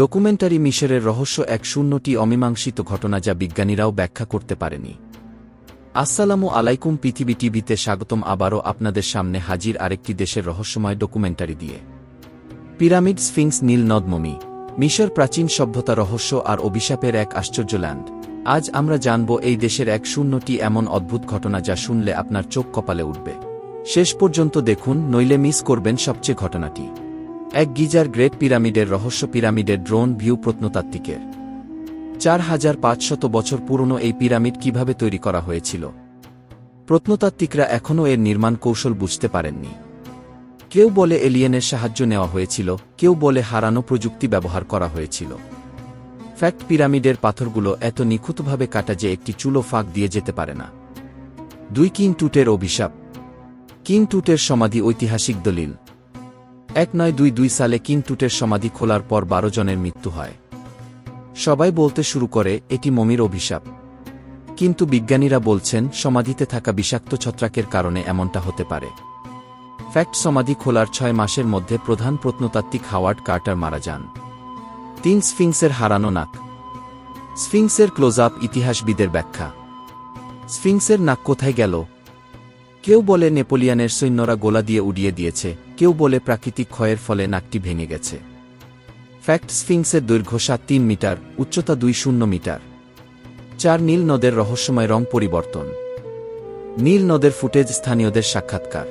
Documentary মিশরের রহস্য এক শূন্যটি অমীমাংসিত ঘটনা যা বিজ্ঞানীরাও ব্যাখ্যা করতে পারেনি। আসসালামু আলাইকুম পৃথিবী টিভিতে স্বাগতম আবারও আপনাদের সামনে হাজির আরেকটি দেশের রহস্যময় ডকুমেন্টারি দিয়ে। পিরামিড স্ফিংস নীল নদমমি, মিশর প্রাচীন সভ্যতা রহস্য আর অভিশাপের এক আশ্চর্য ল্যান্ড আজ আমরা জানব এই দেশের এক শূন্যটি এমন অদ্ভুত ঘটনা যা শুনলে আপনার চোখ কপালে উঠবে। শেষ পর্যন্ত দেখুন, নইলে মিস করবেন সবচেয়ে ঘটনাটি। এক গিজার গ্রেট পিরামিডের রহস্য পিরামিডের ড্রোন ভিউ প্রত্নতাত্ত্বিকের। চার হাজার পাঁচশত বছর পুরনো এই পিরামিড কীভাবে তৈরি করা হয়েছিল? প্রত্নতাত্ত্বিকরা এখনও এর নির্মাণ কৌশল বুঝতে পারেননি। কেউ বলে এলিয়েনের সাহায্য নেওয়া হয়েছিল, কেউ বলে হারানো প্রযুক্তি ব্যবহার করা হয়েছিল। ফ্যাক্ট পিরামিডের পাথরগুলো এত নিখুঁতভাবে কাটা যে একটি চুলো ফাঁক দিয়ে যেতে পারে না। দুই কিং টুটের অভিশাপ। কিং টুটের সমাধি ঐতিহাসিক দলিল। এক নয় দুই দুই সালে কিং টুটের সমাধি খোলার পর বারো জনের মৃত্যু হয়। সবাই বলতে শুরু করে, এটি মমির অভিশাপ। কিন্তু বিজ্ঞানীরা বলছেন, সমাধিতে থাকা বিষাক্ত ছত্রাকের কারণে এমনটা হতে পারে। ফ্যাক্ট, সমাধি খোলার ছয় মাসের মধ্যে প্রধান প্রত্নতাত্ত্বিক হাওয়ার্ড কার্টার মারা যান। তিন স্ফিংসের হারানো নাক। স্ফিংসের ক্লোজ আপ ইতিহাসবিদের ব্যাখ্যা। স্ফিংসের নাক কোথায় গেল? কেউ বলে নেপোলিয়ানের সৈন্যরা গোলা দিয়ে উড়িয়ে দিয়েছে, কেউ বলে প্রাকৃতিক ক্ষয়ের ফলে নাকটি ভেঙে গেছে। ফ্যাক্ট স্ফিংসের দৈর্ঘ্য সাত তিন মিটার, উচ্চতা দুই শূন্য মিটার। চার নীল নদের রহস্যময় রং পরিবর্তন। নীল নদের ফুটেজ স্থানীয়দের সাক্ষাৎকার।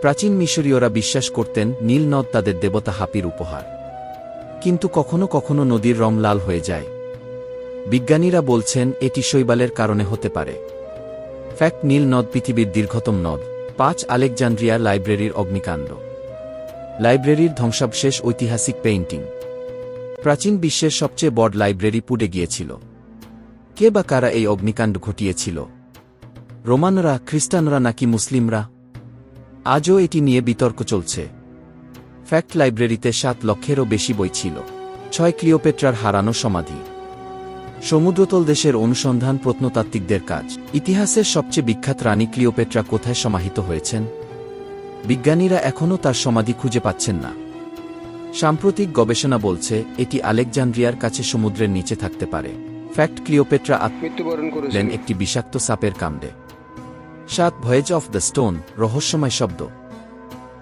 প্রাচীন মিশরীয়রা বিশ্বাস করতেন নীল নদ তাদের দেবতা হাপির উপহার। কিন্তু কখনো কখনো নদীর রং লাল হয়ে যায়। বিজ্ঞানীরা বলছেন, এটি শৈবালের কারণে হতে পারে। ফ্যাক্ট নীল নদ পৃথিবীর দীর্ঘতম নদ, পাঁচ আলেকজান্ড্রিয়া লাইব্রেরির অগ্নিকাণ্ড। লাইব্রেরির ধ্বংসাবশেষ ঐতিহাসিক পেইন্টিং। প্রাচীন বিশ্বের সবচেয়ে বড় লাইব্রেরি পুড়ে গিয়েছিল। কে বা কারা এই অগ্নিকাণ্ড ঘটিয়েছিল? রোমানরা, খ্রিস্টানরা নাকি মুসলিমরা? আজও এটি নিয়ে বিতর্ক চলছে। ফ্যাক্ট লাইব্রেরিতে সাত লক্ষেরও বেশি বই ছিল। ছয় ক্লিওপেট্রার হারানো সমাধি। সমুদ্রতল দেশের অনুসন্ধান প্রত্নতাত্ত্বিকদের কাজ। ইতিহাসের সবচেয়ে বিখ্যাত রানী ক্লিওপেট্রা কোথায় সমাহিত হয়েছেন? বিজ্ঞানীরা এখনও তার সমাধি খুঁজে পাচ্ছেন না। সাম্প্রতিক গবেষণা বলছে এটি আলেকজান্ড্রিয়ার কাছে সমুদ্রের নিচে থাকতে পারে। ফ্যাক্ট ক্লিওপেট্রা মৃত্যুবরণ আত্মলেন করেছিলেন একটি বিষাক্ত সাপের কামড়ে। সাত ভয়েজ অফ দ্য স্টোন রহস্যময় শব্দ।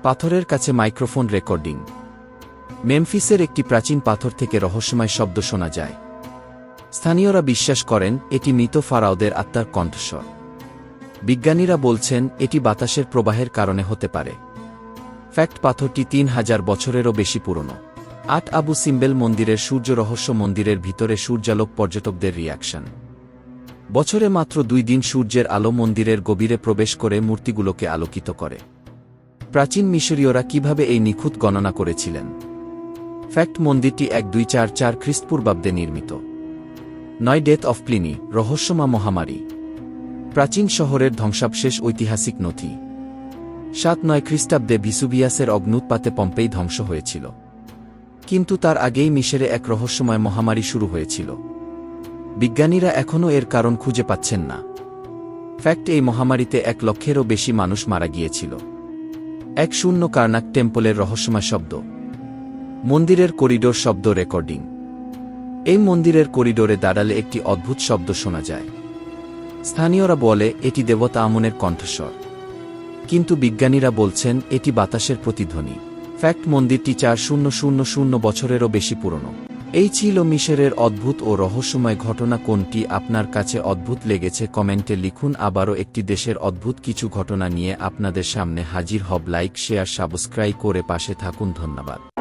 পাথরের কাছে মাইক্রোফোন রেকর্ডিং। মেমফিসের একটি প্রাচীন পাথর থেকে রহস্যময় শব্দ শোনা যায়। স্থানীয়রা বিশ্বাস করেন, এটি মৃত ফারাওদের আত্মার কণ্ঠস্বর। বিজ্ঞানীরা বলছেন, এটি বাতাসের প্রবাহের কারণে হতে পারে। ফ্যাক্ট পাথরটি তিন হাজার বছরেরও বেশি পুরনো। আট আবু সিম্বেল মন্দিরের সূর্য রহস্য মন্দিরের ভিতরে সূর্যালোক পর্যটকদের রিয়াকশন। বছরে মাত্র দুই দিন সূর্যের আলো মন্দিরের গভীরে প্রবেশ করে মূর্তিগুলোকে আলোকিত করে। প্রাচীন মিশরীয়রা কীভাবে এই নিখুঁত গণনা করেছিলেন? ফ্যাক্ট মন্দিরটি এক দুই চার চার খ্রিস্টপূর্বাব্দে নির্মিত। নয় ডেথ অফ প্লিনি, রহস্যমা মহামারী। প্রাচীন শহরের ধ্বংসাবশেষ ঐতিহাসিক নথি। সাত নয় খ্রিস্টাব্দে ভিসুবিয়াসের অগ্নুৎপাতে পম্পেই ধ্বংস হয়েছিল। কিন্তু তার আগেই মিশরে এক রহস্যময় মহামারী শুরু হয়েছিল। বিজ্ঞানীরা এখনও এর কারণ খুঁজে পাচ্ছেন না। ফ্যাক্ট, এই মহামারীতে এক লক্ষেরও বেশি মানুষ মারা গিয়েছিল। এক শূন্য কার্নাক টেম্পলের রহস্যময় শব্দ। মন্দিরের করিডোর শব্দ রেকর্ডিং। এই মন্দিরের করিডোরে দাঁড়ালে একটি অদ্ভুত শব্দ শোনা যায়। স্থানীয়রা বলে, এটি দেবতা আমনের কণ্ঠস্বর। কিন্তু বিজ্ঞানীরা বলছেন, এটি বাতাসের প্রতিধ্বনি। ফ্যাক্ট মন্দিরটি চার শূন্য শূন্য শূন্য বছরেরও বেশি পুরনো। এই ছিল মিশরের অদ্ভুত ও রহস্যময় ঘটনা কোনটি আপনার কাছে অদ্ভুত লেগেছে কমেন্টে লিখুন। আবারও একটি দেশের অদ্ভুত কিছু ঘটনা নিয়ে আপনাদের সামনে হাজির হব। লাইক, শেয়ার, সাবস্ক্রাইব করে পাশে থাকুন। ধন্যবাদ।